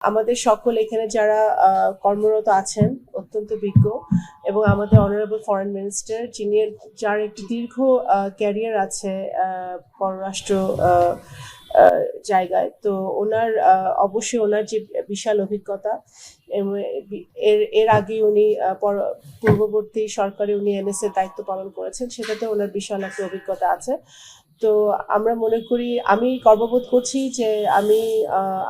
আমাদের সকল এখানে যারা কর্মরত আছেন, অত্যন্ত বিজ্ঞ এবং আমাদের অনারেবল ফরেন মিনিস্টার যিনি যার একটি দীর্ঘ ক্যারিয়ার আছে পররাষ্ট্র জায়গায়। তো ওনার অবশ্যই ওনার যে বিশাল অভিজ্ঞতা এর এর আগে উনি পর- পূর্ববর্তী সরকারে উনি এনএস এর দায়িত্ব পালন করেছেন, সেটাতে ওনার বিশাল একটা অভিজ্ঞতা আছে। তো আমরা মনে করি, আমি গর্ববোধ করছি যে আমি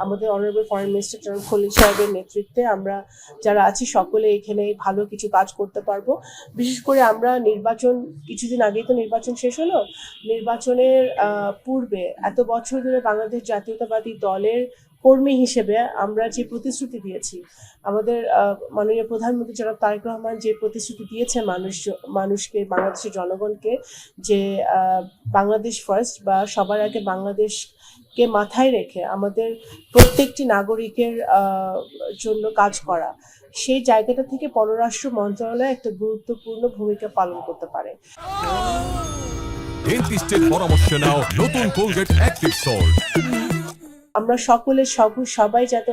আমাদের অনারেবল ফরেন মিনিস্টার জনাব খলিল সাহেবের নেতৃত্বে আমরা যারা আছি সকলে এখানে ভালো কিছু কাজ করতে পারব। বিশেষ করে আমরা নির্বাচন, কিছুদিন আগেই তো নির্বাচন শেষ হলো, নির্বাচনের পূর্বে এত বছর ধরে বাংলাদেশ জাতীয়তাবাদী দলের কর্মী হিসেবে আমরা যে প্রতিশ্রুতি দিয়েছি, আমাদের মাননীয় প্রধানমন্ত্রী জনাব তারেক রহমান যে প্রতিশ্রুতি দিয়েছে মানুষ, মানুষকে, বাংলাদেশের জনগণকে যে বাংলাদেশ ফার্স্ট বা সবার আগে বাংলাদেশকে মাথায় রেখে আমাদের প্রত্যেকটি নাগরিকের জন্য কাজ করা, সেই জায়গাটা থেকে পররাষ্ট্র মন্ত্রণালয় একটা গুরুত্বপূর্ণ ভূমিকা পালন করতে পারে। ডেন্টিস্টের পরামর্শ নাও নতুন কোলগেট অ্যাক্টিভ সল্ট আমরা সকলে সব সবাই যাতে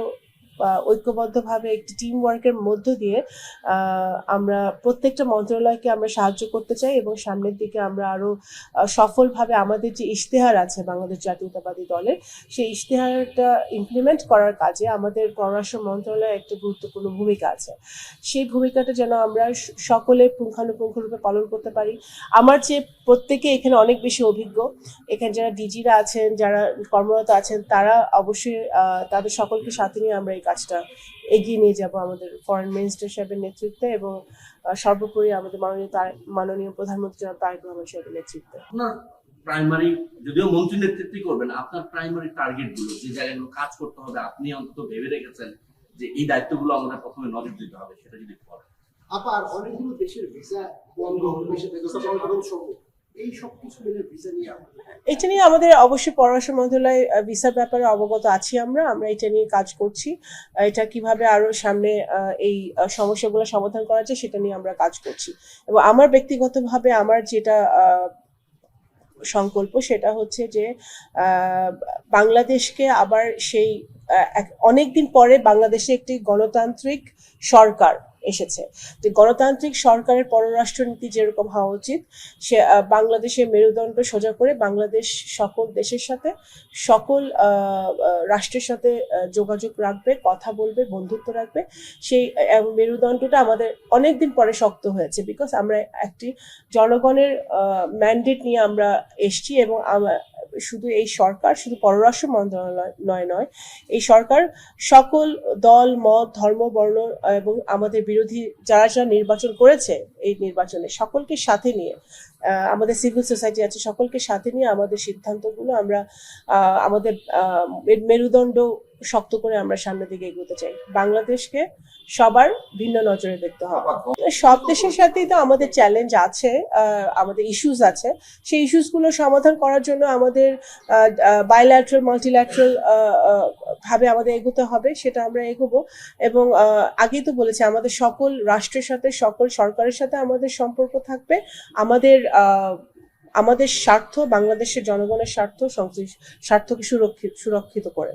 ঐক্যবদ্ধভাবে একটি টিম ওয়ার্কের মধ্য দিয়ে আমরা প্রত্যেকটা মন্ত্রণালয়কে আমরা সাহায্য করতে চাই এবং সামনের দিকে আমরা আরও আহ, সফলভাবে আমাদের যে ইশতেহার আছে বাংলাদেশ জাতীয়তাবাদী দলের সেই ইশতেহারটা ইমপ্লিমেন্ট করার কাজে আমাদের পররাষ্ট্র মন্ত্রণালয়ের একটা গুরুত্বপূর্ণ ভূমিকা আছে। সেই ভূমিকাটা যেন আমরা সকলে পুঙ্খানুপুঙ্খরূপে পালন করতে পারি। আমার যে প্রত্যেকে এখানে অনেক বেশি অভিজ্ঞ। এখানে যারা ডিজিরা আছেন যারা কর্মরত আছেন তারা অবশ্যই আহ, তাদের সকলকে সাথে নিয়ে আমরা এই কাজটা এগিয়ে নিয়ে যাব আমাদের ফরেন মিনিস্টার সাহেবের নেতৃত্বে এবং সর্বোপরি আমাদের মাননীয় মাননীয় প্রধানমন্ত্রী জনাব তারেক রহমান সাহেবের নেতৃত্বে। আপনার প্রাইমারি যদিও মন্ত্রী নেতৃত্বই করবেন আপনার প্রাইমারি টার্গেটগুলো যে জায়গাগুলো কাজ করতে হবে আপনি অন্তত ভেবে রেখেছেন যে এই দায়িত্বগুলো আমাদের প্রথমে নজর দিতে হবে সেটা যদি বলেন। আবার অনেকগুলো দেশের ভিসা বন্ধ থেকে জনগণ সহ এটা নিয়ে আমাদের অবশ্যই পররাষ্ট্র মন্ত্রণালয় ভিসার ব্যাপারে অবগত আছি আমরা। আমরা এটা নিয়ে কাজ করছি। এটা কীভাবে আরও সামনে এই সমস্যাগুলো সমাধান করা যায় সেটা নিয়ে আমরা কাজ করছি। এবং আমার ব্যক্তিগতভাবে আমার যেটা সংকল্প সেটা হচ্ছে যে বাংলাদেশকে আবার সেই অনেকদিন পরে বাংলাদেশে একটি গণতান্ত্রিক সরকার এসেছে। যে গণতান্ত্রিক সরকারের পররাষ্ট্রনীতি যেরকম হওয়া উচিত, সে বাংলাদেশের মেরুদণ্ড সোজা করে বাংলাদেশ সকল দেশের সাথে, সকল রাষ্ট্রের সাথে যোগাযোগ রাখবে, কথা বলবে, বন্ধুত্ব রাখবে। সেই মেরুদণ্ডটা আমাদের অনেক দিন পরে শক্ত হয়েছে বিকজ আমরা একটি জনগণের ম্যান্ডেট নিয়ে আমরা এসছি এবং শুধু এই সরকার, শুধু পররাষ্ট্র মন্ত্রণালয় নয় নয়, এই সরকার সকল দল, মত, ধর্ম, বর্ণ এবং আমাদের বিরোধী যারা যারা নির্বাচন করেছে এই নির্বাচনে সকলকে সাথে নিয়ে আমাদের সিভিল সোসাইটি আছে, সকলকে সাথে নিয়ে আমাদের সিদ্ধান্তগুলো আমরা আমাদের মেরুদণ্ড শক্ত করে আমরা সামনের দিকে এগোতে চাই। বাংলাদেশকে সবার ভিন্ন নজরে দেখতে হবে। সব দেশের সাথেই তো আমাদের চ্যালেঞ্জ আছে আমাদের ইস্যুস আছে। সেই ইস্যুসগুলো সমাধান করার জন্য আমাদের বাইল্যাট্রাল মাল্টিল্যাট্রাল ভাবে আমাদের এগোতে হবে, সেটা আমরা এগোবো। এবং আগেই তো বলেছি, আমাদের সকল রাষ্ট্রের সাথে, সকল সরকারের সাথে আমাদের সম্পর্ক থাকবে। আমাদের আমাদের স্বার্থ, বাংলাদেশের জনগণের স্বার্থ স্বার্থকে সুরক্ষিত সুরক্ষিত করে।